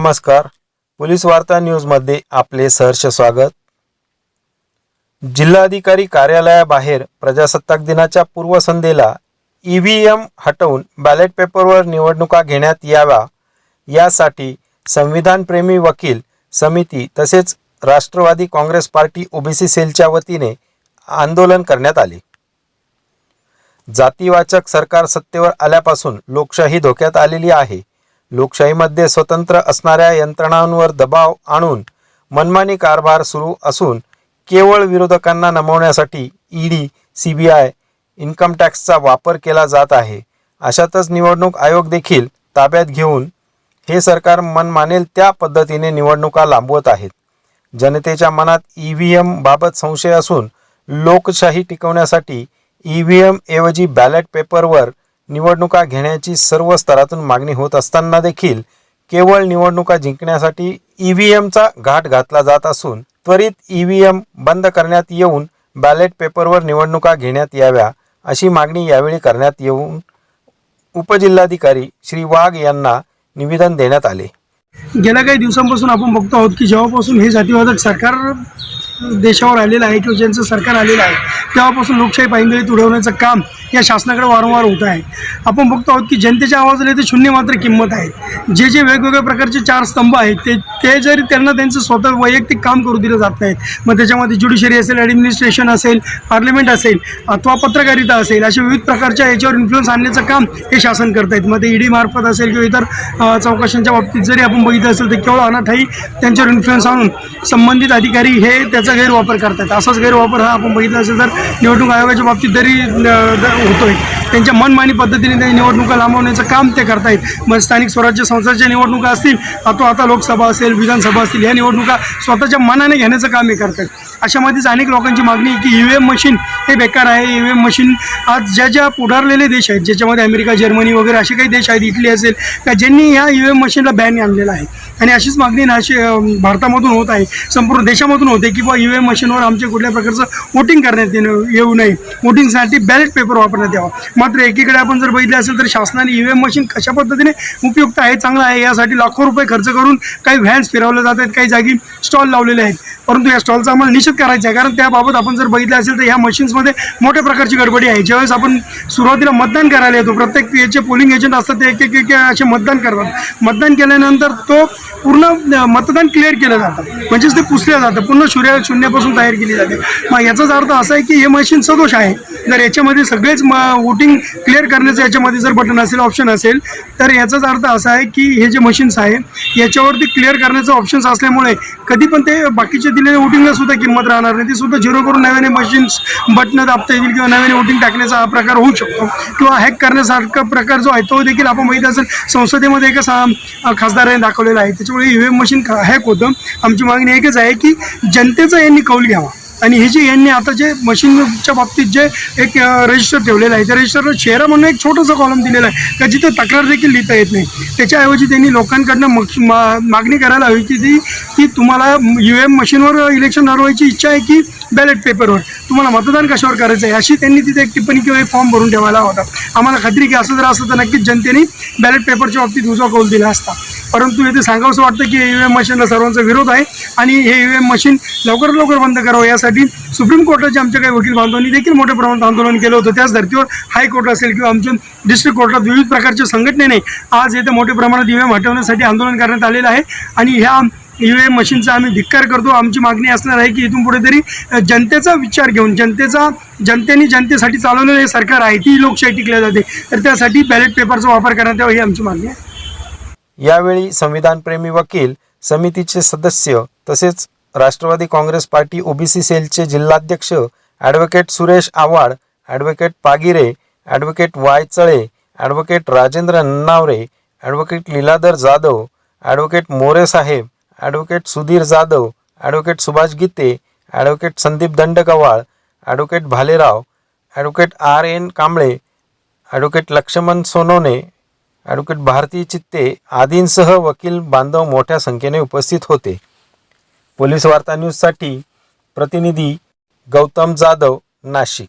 नमस्कार. पोलीस वार्ता न्यूजमध्ये आपले सहर्ष स्वागत. जिल्हाधिकारी कार्यालयाबाहेर प्रजासत्ताक दिनाच्या पूर्वसंध्येला ई व्ही एम हटवून बॅलेट पेपरवर निवडणुका घेण्यात याव्या यासाठी संविधानप्रेमी वकील समिती तसेच राष्ट्रवादी काँग्रेस पार्टी ओबीसी सेलच्या वतीने आंदोलन करण्यात आले. जातीवाचक सरकार सत्तेवर आल्यापासून लोकशाही धोक्यात आलेली आहे. लोकशाहीमध्ये स्वतंत्र असणाऱ्या यंत्रणांवर दबाव आणून मनमानी कारभार सुरू असून केवळ विरोधकांना नमवण्यासाठी ED C B I income टॅक्सचा वापर केला जात आहे. अशातच निवडणूक आयोग देखील ताब्यात घेऊन हे सरकार मन मानेल त्या पद्धतीने निवडणुका लांबवत आहेत. जनतेच्या मनात ई व्ही एम बाबत संशय असून लोकशाही टिकवण्यासाठी ई व्ही एम ऐवजी बॅलेट पेपरवर निवडणुका घेण्याची सर्व स्तरातून मागणी होत असताना देखील केवळ निवडणुका जिंकण्यासाठी ई व्ही एमचा घाट घातला जात असून त्वरित ई व्ही एम बंद करण्यात येऊन बॅलेट पेपरवर निवडणुका घेण्यात याव्या अशी मागणी यावेळी करण्यात येऊन उपजिल्हाधिकारी श्री वाघ यांना निवेदन देण्यात आले. गेल्या काही दिवसांपासून आपण बघतो आहोत की जेव्हापासून हे जातीवादक सरकार देशावर आलेलं आहे किंवा ज्यांचं सरकार आलेलं आहे तेव्हापासून लोकशाही पायंदळीत उडवण्याचं काम या शासनाकडे वारंवार होत आहे. आपण बघतो आहोत की जनतेच्या आवाजाला ते शून्य मात्र किंमत आहे. जे जे वेगवेगळ्या प्रकारचे चार स्तंभ आहेत ते ते जरी त्यांना त्यांचं स्वतः वैयक्तिक काम करू दिलं जात नाहीत मग त्याच्यामध्ये ज्युडिशरी असेल ॲडमिनिस्ट्रेशन असेल पार्लमेंट असेल अथवा पत्रकारिता असेल अशा विविध प्रकारच्या याच्यावर इन्फ्लुएन्स आणण्याचं काम हे शासन करत आहेत. मग ते ईडी मार्फत असेल किंवा इतर चौकशांच्या बाबतीत जरी आपण बघितलं असेल तर केवळ अनाठाई त्यांच्यावर इन्फ्लुएन्स आणून संबंधित अधिकारी हे त्याचं गैरवापर करतात असाच गैरवापर हा आपण बघितला असेल तर निवडणूक आयोगाच्या बाबतीत जरी होतोय. त्यांच्या मनमानी पद्धतीने त्या निवडणुका लांबवण्याचं काम ते करतायत. मग स्थानिक स्वराज्य संस्थांच्या निवडणुका असतील अथवा आता लोकसभा असेल विधानसभा असतील या निवडणुका स्वतःच्या मनाने घेण्याचं काम हे करतात अशामध्येच अनेक लोकांची मागणी आहे की ई व्ही एम मशीन हे बेकार आहे. ई व्ही एम मशीन आज ज्या ज्या पुढारलेले देश आहेत ज्याच्यामध्ये अमेरिका जर्मनी वगैरे असे काही देश आहेत इटली असेल का ज्यांनी ह्या ई व्ही एम मशीनला बॅन आणलेला आहे. आणि अशीच मागणी नाशी भारतामधून होत आहे. संपूर्ण देशामधून होते की बा ई व्ही एम मशीनवर आमच्या कुठल्या प्रकारचं वोटिंग करण्यात येणं येऊ नये. वोटिंगसाठी बॅलेट पेपर वापरण्यात यावा. मात्र एकीकडे आपण जर बघितले असेल तर शासनाने ई एम मशीन कशा पद्धतीने उपयुक्त आहे चांगलं आहे यासाठी लाखो रुपये खर्च करून काही व्हॅन्स फिरवले जात आहेत काही जागी स्टॉल लावलेले आहेत. परंतु या स्टॉलचा आम्हाला निषेध करायचा आहे कारण त्याबाबत आपण जर बघितलं असेल तर ह्या मशीन्समध्ये मोठ्या प्रकारची गडबडी आहे. ज्यावेळेस आपण सुरुवातीला मतदान करायला येतो प्रत्येक याचे पोलिंग एजंट असतात ते एक एक असे मतदान करतात. मतदान केल्यानंतर तो पूर्ण मतदान क्लिअर केलं जातं. म्हणजेच ते पुसलं जातं. पूर्ण शून्य शून्यापासून तयार केली जाते. मग याचाच अर्थ असा आहे की हे मशीन सदोष आहे. जर याच्यामध्ये सगळेच म वोटिंग क्लिअर करण्याचं याच्यामध्ये जर बटन असेल ऑप्शन असेल तर याचाच अर्थ असा आहे की हे जे मशीन्स आहे याच्यावरती क्लिअर करण्याचं ऑप्शन्स असल्यामुळे कधी पण ते बाकीचे दिलेल्या वोटिंगला सुद्धा किंमत राहणार नाही. ती सुद्धा झिरो करून नव्याने मशीन्स बटनं दाबता येतील किंवा नव्याने वोटिंग टाकण्याचा हा प्रकार होऊ शकतो. किंवा हॅक करण्यासारखा प्रकार जो आहे तो देखील आपण माहिती असेल संसदेमध्ये एका सा खासदाराने दाखवलेला आहे. त्याच्यामुळे E V M machine hack होतं. आमची मागणी एकच आहे की जनतेचा यांनी कौल घ्यावा. आणि हे जे यांनी आता जे मशीनच्या बाबतीत जे एक रजिस्टर ठेवलेलं आहे त्या रजिस्टरला चेहरा म्हणून एक छोटंसं कॉलम दिलेलं आहे का जिथे तक्रार देखील लिहिता येत नाही. त्याच्याऐवजी त्यांनी लोकांकडनं मग मागणी करायला हवी की ती की तुम्हाला यू एम मशीनवर इलेक्शन लढवायची इच्छा आहे की बॅलेट पेपरवर तुम्हाला मतदान कशावर करायचं आहे? अशी त्यांनी तिथे एक टिप्पणी किंवा एक फॉर्म भरून ठेवायला होता. आम्हाला खात्री की असं जर असं तर नक्कीच जनतेने बॅलेट पेपरच्या बाबतीत उजवा कौल दिला असता. परंतु येथे सांगावंसं वाटतं की ई व्ही एम मशीनला सर्वांचा विरोध आहे आणि हे ई व्ही एम मशीन लवकरात लवकर बंद करावं यासाठी सुप्रीम कोर्टाचे आमच्या काही वकील बांधवांनी देखील मोठ्या प्रमाणात आंदोलन केलं होतं. त्याच धर्तीवर हायकोर्ट असेल किंवा आमच्या डिस्ट्रिक्ट कोर्टात विविध प्रकारच्या संघटनेने आज येथे मोठ्या प्रमाणात ई व्ही एम हटवण्यासाठी आंदोलन करण्यात आलेलं आहे. आणि ह्या ई व्ही एम मशीनचा आम्ही धिक्कार करतो. आमची मागणी असणार आहे की इथून पुढे तरी जनतेचा विचार घेऊन जनतेचा जनतेने जनतेसाठी चालवलेलं हे सरकार आहे ती लोकशाही टिकल्या जाते. तर त्यासाठी बॅलेट पेपरचा वापर करण्यात यावा ही आमची मागणी आहे. यावेळी संविधानप्रेमी वकील समितीचे सदस्य तसेच राष्ट्रवादी काँग्रेस पार्टी ओबीसी सेलचे जिल्हाध्यक्ष advocate Suresh Awhad advocate Pagire advocate Y Chale advocate Rajendra Nannaware advocate Liladhar Jadhav advocate More साहेब advocate Sudhir Jadhav advocate Subhash Gite advocate Sandeep Dandgawal advocate Bhalerao advocate R N Kamble advocate Laxman Sonawane advocate Bharati Chitte आदींसह वकील बांधव मोठ्या संख्येने उपस्थित होते. Police वार्ता न्यूजसाठी प्रतिनिधी गौतम जाधव नाशिक.